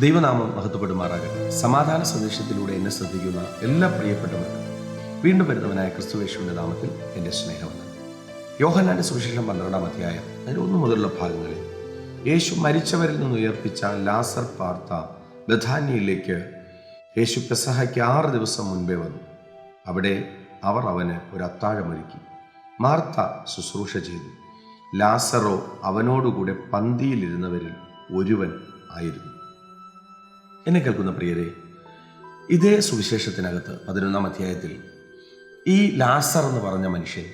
ദൈവനാമം മഹത്വപ്പെടുമാറാകട്ടെ. സമാധാന സന്ദേശത്തിലൂടെ എന്നെ ശ്രദ്ധിക്കുന്ന എല്ലാ പ്രിയപ്പെട്ടവർക്കും വീണ്ടും വരുന്നവനായ ക്രിസ്തുവേശുവിന്റെ നാമത്തിൽ എന്റെ സ്നേഹമുണ്ട് യോഹനാന്റെ സുവിശേഷം പന്ത്രണ്ടാം അധ്യായം അതിന് ഒന്നു മുതലുള്ള ഭാഗങ്ങളിൽ യേശു മരിച്ചവരിൽ നിന്ന് ഉയർപ്പിച്ച ലാസർ പാർത്ത ബഥാനിയിലേക്ക് യേശു പെസഹയ്ക്ക് ആറ് ദിവസം മുൻപേ വന്നു. അവിടെ അവർ അവന് ഒരു അത്താഴമൊരുക്കി. മാർത്ത ശുശ്രൂഷ ചെയ്തു. ലാസറോ അവനോടുകൂടെ പന്തിയിലിരുന്നവരിൽ ഒരുവൻ ആയിരുന്നു. എന്നെ കേൾക്കുന്ന പ്രിയരെ ഇതേ സുവിശേഷത്തിനകത്ത് പതിനൊന്നാം അധ്യായത്തിൽ ഈ ലാസർ എന്ന് പറഞ്ഞ മനുഷ്യൻ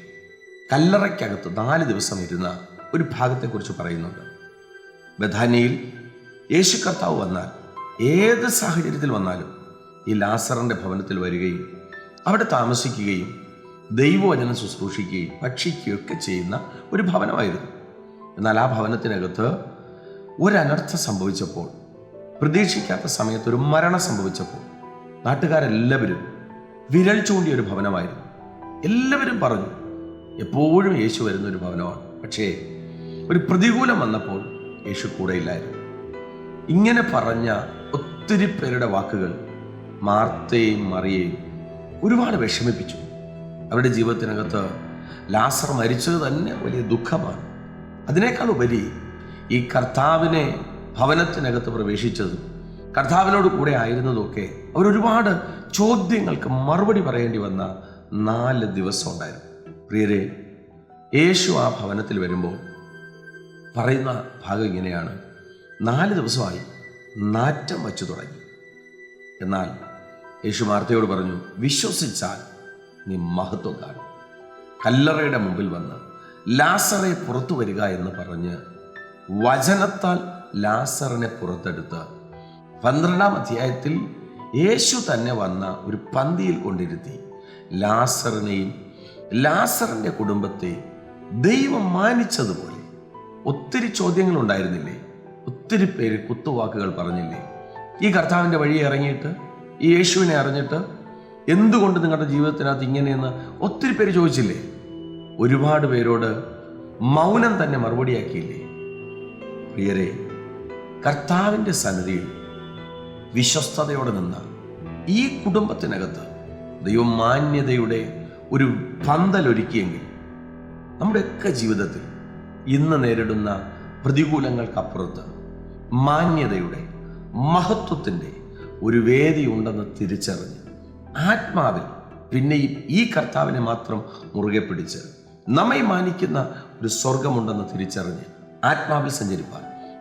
കല്ലറയ്ക്കകത്ത് നാല് ദിവസം ഇരുന്ന ഒരു ഭാഗത്തെക്കുറിച്ച് പറയുന്നുണ്ട്. ബഥാനിയിൽ യേശു കർത്താവ് വന്നാൽ ഏത് സാഹചര്യത്തിൽ വന്നാലും ഈ ലാസറിന്റെ ഭവനത്തിൽ വരികയും അവിടെ താമസിക്കുകയും ദൈവവചനം ശുശ്രൂഷിക്കുകയും ഭക്ഷിക്കുകയൊക്കെ ചെയ്യുന്ന ഒരു ഭവനമായിരുന്നു. എന്നാൽ ആ ഭവനത്തിനകത്ത് ഒരനർത്ഥം സംഭവിച്ചപ്പോൾ പ്രതീക്ഷിക്കാത്ത സമയത്ത് ഒരു മരണം സംഭവിച്ചപ്പോൾ നാട്ടുകാരെല്ലാവരും വിരൽ ചൂണ്ടിയ ഒരു ഭവനമായിരുന്നു. എല്ലാവരും പറഞ്ഞു എപ്പോഴും യേശു വരുന്ന ഒരു ഭവനമാണ്. പക്ഷേ ഒരു പ്രതികൂലം വന്നപ്പോൾ യേശു കൂടെയില്ലായിരുന്നു ഇങ്ങനെ പറഞ്ഞ ഒത്തിരി പേരുടെ വാക്കുകൾ മാർത്തയും മറിയയും ഒരുപാട് വിഷമിപ്പിച്ചു. അവരുടെ ജീവിതത്തിനകത്ത് ലാസർ മരിച്ചത് തന്നെ വലിയ ദുഃഖമാണ്. അതിനേക്കാൾ ഉപരി ഈ കർത്താവിനെ ഭവനത്തിനകത്ത് പ്രവേശിച്ചതും കർത്താവിനോട് കൂടെ ആയിരുന്നതൊക്കെ അവരൊരുപാട് ചോദ്യങ്ങൾക്ക് മറുപടി പറയേണ്ടി വന്ന നാല് ദിവസം ഉണ്ടായിരുന്നു. പ്രിയരെ യേശു ആ ഭവനത്തിൽ വരുമ്പോൾ പറയുന്ന ഭാഗം ഇങ്ങനെയാണ്. നാല് ദിവസമായി നാറ്റം വച്ചു തുടങ്ങി. എന്നാൽ യേശു മാർത്തയോട് പറഞ്ഞു വിശ്വസിച്ചാൽ നീ മഹത്വം കാണും. കല്ലറയുടെ മുമ്പിൽ വന്ന് ലാസറെ പുറത്തു വരിക എന്ന് പറഞ്ഞ് വചനത്താൽ ലാസറിനെ പുറത്തെടുത്ത്. പന്ത്രണ്ടാം അധ്യായത്തിൽ യേശു തന്നെ വന്ന ഒരു പന്തിയിൽ കൊണ്ടിരുത്തി. ലാസറിനെയും ലാസറിന്റെ കുടുംബത്തെ ദൈവം മാനിച്ചതുപോലെ. ഒത്തിരി ചോദ്യങ്ങൾ ഉണ്ടായിരുന്നില്ലേ ഒത്തിരി പേര് കുത്തുവാക്കുകൾ പറഞ്ഞില്ലേ? ഈ കർത്താവിന്റെ വഴി ഇറങ്ങിയിട്ട് ഈ യേശുവിനെ അറിഞ്ഞിട്ട് എന്തുകൊണ്ട് നിങ്ങളുടെ ജീവിതത്തിനകത്ത് ഇങ്ങനെയെന്ന് ഒത്തിരി പേര് ചോദിച്ചില്ലേ? ഒരുപാട് പേരോട് മൗനം തന്നെ മറുപടിയാക്കിയില്ലേ? പ്രിയരെ കർത്താവിന്റെ സന്നിധിയിൽ വിശ്വസ്തയോടെ നിന്ന് ഈ കുടുംബത്തിനകത്ത് ദൈവമാന്യതയുടെ ഒരു പന്തലൊരുക്കിയെങ്കിൽ നമ്മുടെയൊക്കെ ജീവിതത്തിൽ ഇന്ന് നേരിടുന്ന പ്രതികൂലങ്ങൾക്കപ്പുറത്ത് മാന്യതയുടെ മഹത്വത്തിന്റെ ഒരു വേദി ഉണ്ടെന്ന് തിരിച്ചറിഞ്ഞ് ആത്മാവിൽ പിന്നെയും ഈ കർത്താവിനെ മാത്രം മുറുകെ പിടിച്ച് നമ്മെ മാനിക്കുന്ന ഒരു സ്വർഗമുണ്ടെന്ന് തിരിച്ചറിഞ്ഞ് ആത്മാവിൽ സഞ്ചരിപ്പാൻ